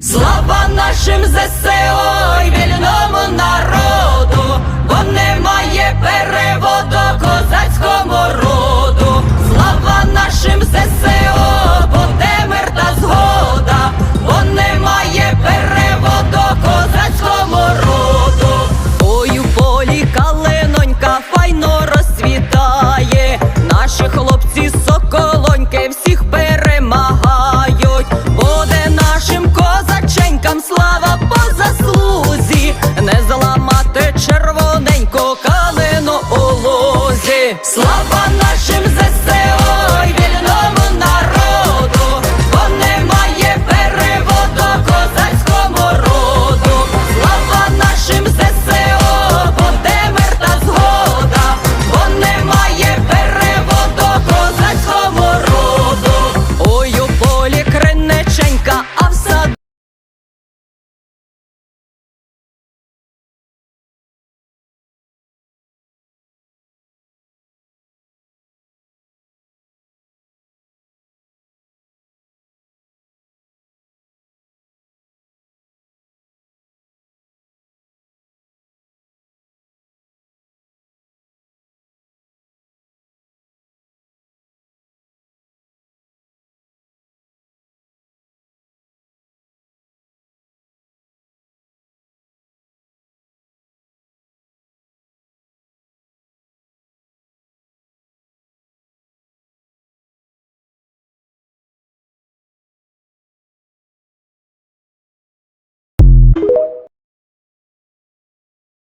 Слава нашим ЗСО і народу! покалено олозі, слава нашим.